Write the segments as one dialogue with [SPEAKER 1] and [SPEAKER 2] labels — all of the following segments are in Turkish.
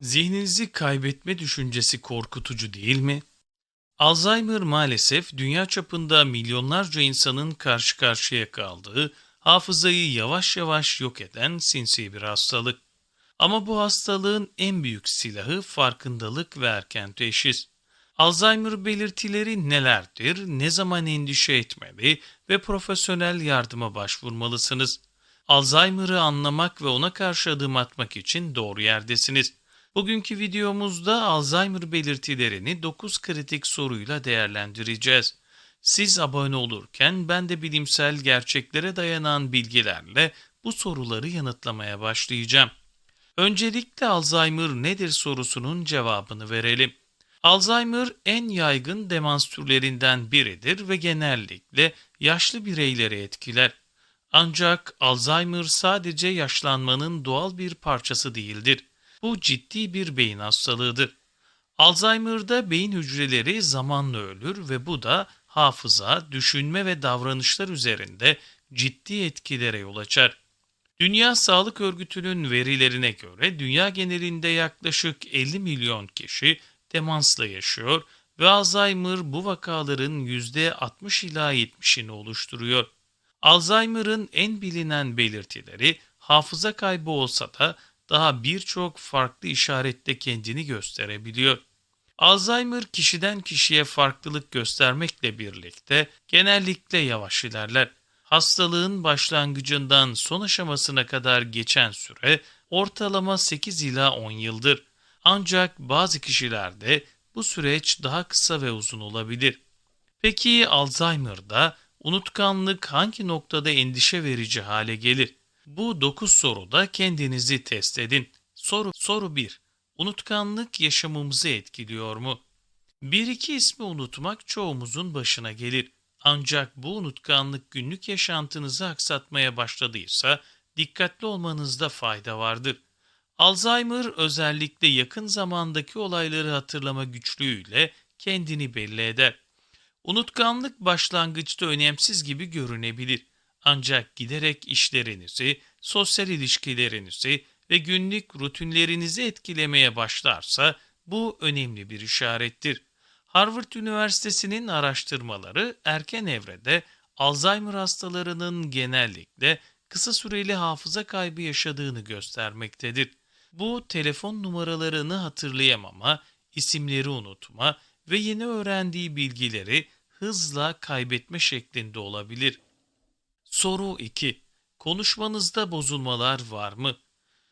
[SPEAKER 1] Zihninizi kaybetme düşüncesi korkutucu değil mi? Alzheimer maalesef dünya çapında milyonlarca insanın karşı karşıya kaldığı, hafızayı yavaş yavaş yok eden sinsi bir hastalık. Ama bu hastalığın en büyük silahı farkındalık ve erken teşhis. Alzheimer belirtileri nelerdir, ne zaman endişe etmeli ve profesyonel yardıma başvurmalısınız. Alzheimer'ı anlamak ve ona karşı adım atmak için doğru yerdesiniz. Bugünkü videomuzda Alzheimer belirtilerini 9 kritik soruyla değerlendireceğiz. Siz abone olurken ben de bilimsel gerçeklere dayanan bilgilerle bu soruları yanıtlamaya başlayacağım. Öncelikle Alzheimer nedir sorusunun cevabını verelim. Alzheimer en yaygın demans türlerinden biridir ve genellikle yaşlı bireyleri etkiler. Ancak Alzheimer sadece yaşlanmanın doğal bir parçası değildir. Bu ciddi bir beyin hastalığıdır. Alzheimer'da beyin hücreleri zamanla ölür ve bu da hafıza, düşünme ve davranışlar üzerinde ciddi etkilere yol açar. Dünya Sağlık Örgütü'nün verilerine göre dünya genelinde yaklaşık 50 milyon kişi demansla yaşıyor ve Alzheimer bu vakaların %60 ila 70'ini oluşturuyor. Alzheimer'ın en bilinen belirtileri hafıza kaybı olsa da daha birçok farklı işarette kendini gösterebiliyor. Alzheimer kişiden kişiye farklılık göstermekle birlikte genellikle yavaş ilerler. Hastalığın başlangıcından son aşamasına kadar geçen süre ortalama 8 ila 10 yıldır. Ancak bazı kişilerde bu süreç daha kısa ve uzun olabilir. Peki Alzheimer'da unutkanlık hangi noktada endişe verici hale gelir? Bu 9 soruda kendinizi test edin. Soru soru 1. Unutkanlık yaşamımızı etkiliyor mu? Bir iki ismi unutmak çoğumuzun başına gelir. Ancak bu unutkanlık günlük yaşantınızı aksatmaya başladıysa dikkatli olmanızda fayda vardır. Alzheimer özellikle yakın zamandaki olayları hatırlama güçlüğüyle kendini belli eder. Unutkanlık başlangıçta önemsiz gibi görünebilir. Ancak giderek işlerinizi, sosyal ilişkilerinizi ve günlük rutinlerinizi etkilemeye başlarsa bu önemli bir işarettir. Harvard Üniversitesi'nin araştırmaları erken evrede Alzheimer hastalarının genellikle kısa süreli hafıza kaybı yaşadığını göstermektedir. Bu telefon numaralarını hatırlayamama, isimleri unutma ve yeni öğrendiği bilgileri hızla kaybetme şeklinde olabilir. Soru 2. Konuşmanızda bozulmalar var mı?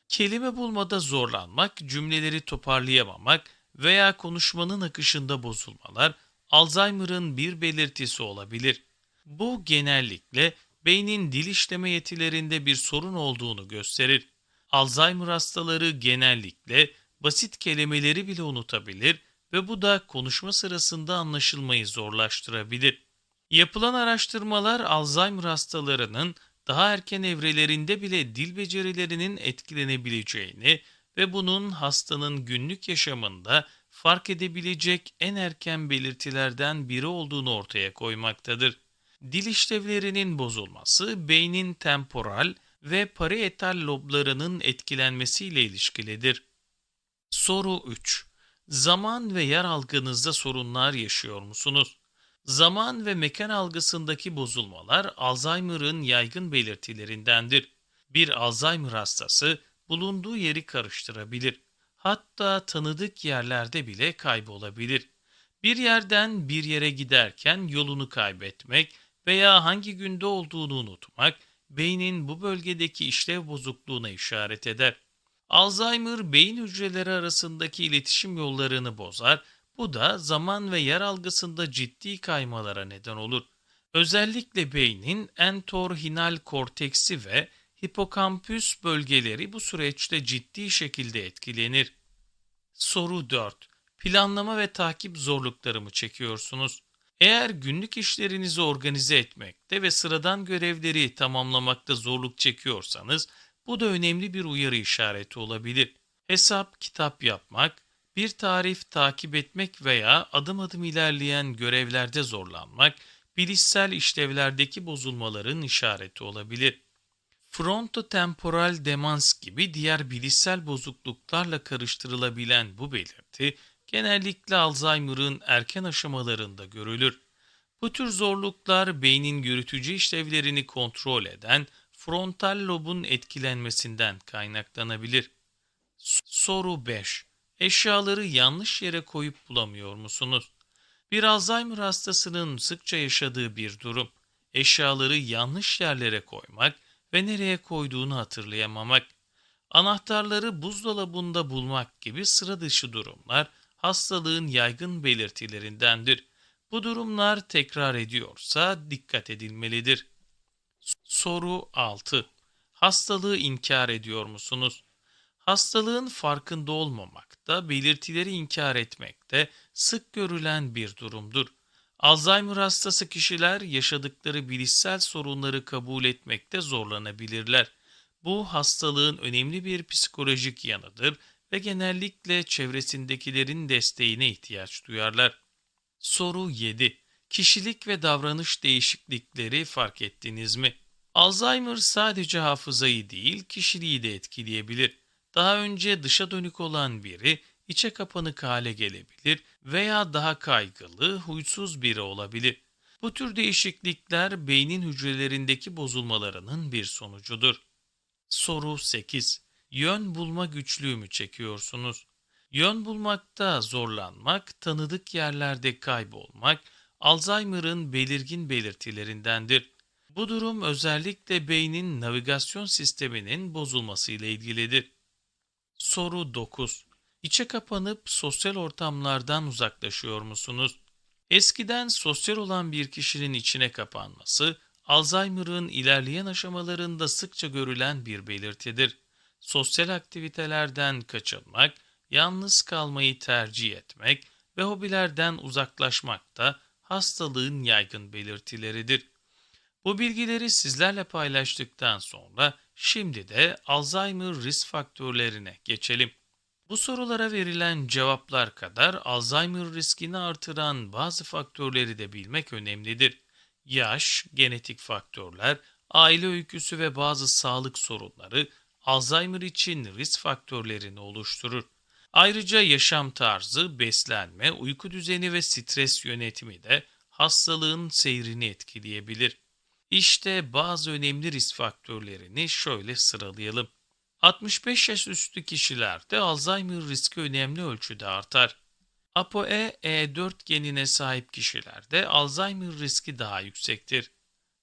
[SPEAKER 1] Kelime bulmada zorlanmak, cümleleri toparlayamamak veya konuşmanın akışında bozulmalar Alzheimer'ın bir belirtisi olabilir. Bu genellikle beynin dil işleme yetilerinde bir sorun olduğunu gösterir. Alzheimer hastaları genellikle basit kelimeleri bile unutabilir ve bu da konuşma sırasında anlaşılmayı zorlaştırabilir. Yapılan araştırmalar Alzheimer hastalarının daha erken evrelerinde bile dil becerilerinin etkilenebileceğini ve bunun hastanın günlük yaşamında fark edebilecek en erken belirtilerden biri olduğunu ortaya koymaktadır. Dil işlevlerinin bozulması beynin temporal ve parietal loblarının etkilenmesiyle ilişkilidir. Soru 3. Zaman ve yer algınızda sorunlar yaşıyor musunuz? Zaman ve mekan algısındaki bozulmalar Alzheimer'ın yaygın belirtilerindendir. Bir Alzheimer hastası bulunduğu yeri karıştırabilir. Hatta tanıdık yerlerde bile kaybolabilir. Bir yerden bir yere giderken yolunu kaybetmek veya hangi günde olduğunu unutmak beynin bu bölgedeki işlev bozukluğuna işaret eder. Alzheimer beyin hücreleri arasındaki iletişim yollarını bozar bu da zaman ve yer algısında ciddi kaymalara neden olur. Özellikle beynin entorhinal korteksi ve hipokampüs bölgeleri bu süreçte ciddi şekilde etkilenir. Soru 4. Planlama ve takip zorlukları mı çekiyorsunuz? Eğer günlük işlerinizi organize etmekte ve sıradan görevleri tamamlamakta zorluk çekiyorsanız bu da önemli bir uyarı işareti olabilir. Hesap, kitap yapmak, bir tarif takip etmek veya adım adım ilerleyen görevlerde zorlanmak, bilişsel işlevlerdeki bozulmaların işareti olabilir. Frontotemporal demans gibi diğer bilişsel bozukluklarla karıştırılabilen bu belirti genellikle Alzheimer'ın erken aşamalarında görülür. Bu tür zorluklar beynin yürütücü işlevlerini kontrol eden frontal lobun etkilenmesinden kaynaklanabilir. Soru 5. Eşyaları yanlış yere koyup bulamıyor musunuz? Bir Alzheimer hastasının sıkça yaşadığı bir durum. Eşyaları yanlış yerlere koymak ve nereye koyduğunu hatırlayamamak. Anahtarları buzdolabında bulmak gibi sıra dışı durumlar hastalığın yaygın belirtilerindendir. Bu durumlar tekrar ediyorsa dikkat edilmelidir. Soru 6. Hastalığı inkar ediyor musunuz? Hastalığın farkında olmamak da belirtileri inkar etmek de sık görülen bir durumdur. Alzheimer hastası kişiler yaşadıkları bilişsel sorunları kabul etmekte zorlanabilirler. Bu hastalığın önemli bir psikolojik yanıdır ve genellikle çevresindekilerin desteğine ihtiyaç duyarlar. Soru 7. Kişilik ve davranış değişiklikleri fark ettiniz mi? Alzheimer sadece hafızayı değil, kişiliği de etkileyebilir. Daha önce dışa dönük olan biri içe kapanık hale gelebilir veya daha kaygılı, huysuz biri olabilir. Bu tür değişiklikler beynin hücrelerindeki bozulmalarının bir sonucudur. Soru 8. Yön bulma güçlüğü mü çekiyorsunuz? Yön bulmakta zorlanmak, tanıdık yerlerde kaybolmak, Alzheimer'ın belirgin belirtilerindendir. Bu durum özellikle beynin navigasyon sisteminin bozulması ile ilgilidir. Soru 9. İçe kapanıp sosyal ortamlardan uzaklaşıyor musunuz? Eskiden sosyal olan bir kişinin içine kapanması, Alzheimer'ın ilerleyen aşamalarında sıkça görülen bir belirtidir. Sosyal aktivitelerden kaçınmak, yalnız kalmayı tercih etmek ve hobilerden uzaklaşmak da hastalığın yaygın belirtileridir. Bu bilgileri sizlerle paylaştıktan sonra şimdi de Alzheimer risk faktörlerine geçelim. Bu sorulara verilen cevaplar kadar Alzheimer riskini artıran bazı faktörleri de bilmek önemlidir. Yaş, genetik faktörler, aile öyküsü ve bazı sağlık sorunları Alzheimer için risk faktörlerini oluşturur. Ayrıca yaşam tarzı, beslenme, uyku düzeni ve stres yönetimi de hastalığın seyrini etkileyebilir. İşte bazı önemli risk faktörlerini şöyle sıralayalım. 65 yaş üstü kişilerde Alzheimer riski önemli ölçüde artar. ApoE E4 genine sahip kişilerde Alzheimer riski daha yüksektir.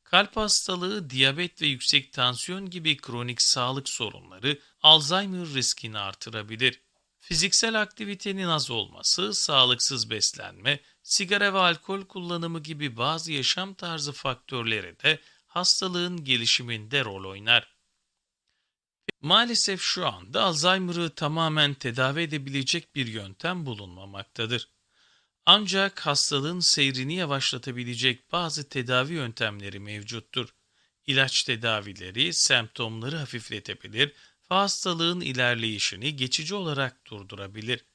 [SPEAKER 1] Kalp hastalığı, diyabet ve yüksek tansiyon gibi kronik sağlık sorunları Alzheimer riskini artırabilir. Fiziksel aktivitenin az olması, sağlıksız beslenme, sigara ve alkol kullanımı gibi bazı yaşam tarzı faktörleri de hastalığın gelişiminde rol oynar. Maalesef şu anda Alzheimer'ı tamamen tedavi edebilecek bir yöntem bulunmamaktadır. Ancak hastalığın seyrini yavaşlatabilecek bazı tedavi yöntemleri mevcuttur. İlaç tedavileri semptomları hafifletebilir ve hastalığın ilerleyişini geçici olarak durdurabilir.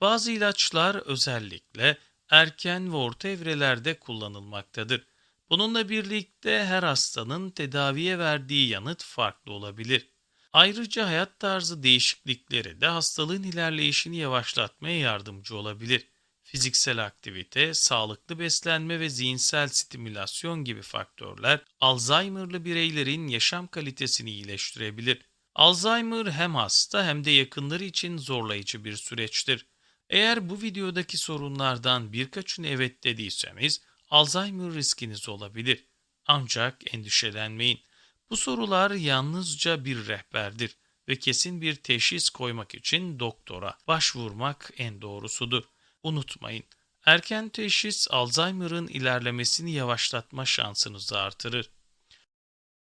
[SPEAKER 1] Bazı ilaçlar özellikle erken ve orta evrelerde kullanılmaktadır. Bununla birlikte her hastanın tedaviye verdiği yanıt farklı olabilir. Ayrıca hayat tarzı değişiklikleri de hastalığın ilerleyişini yavaşlatmaya yardımcı olabilir. Fiziksel aktivite, sağlıklı beslenme ve zihinsel stimülasyon gibi faktörler Alzheimer'lı bireylerin yaşam kalitesini iyileştirebilir. Alzheimer hem hasta hem de yakınları için zorlayıcı bir süreçtir. Eğer bu videodaki sorunlardan birkaçını evet dediyseniz Alzheimer riskiniz olabilir. Ancak endişelenmeyin. Bu sorular yalnızca bir rehberdir ve kesin bir teşhis koymak için doktora başvurmak en doğrusudur. Unutmayın, erken teşhis Alzheimer'ın ilerlemesini yavaşlatma şansınızı artırır.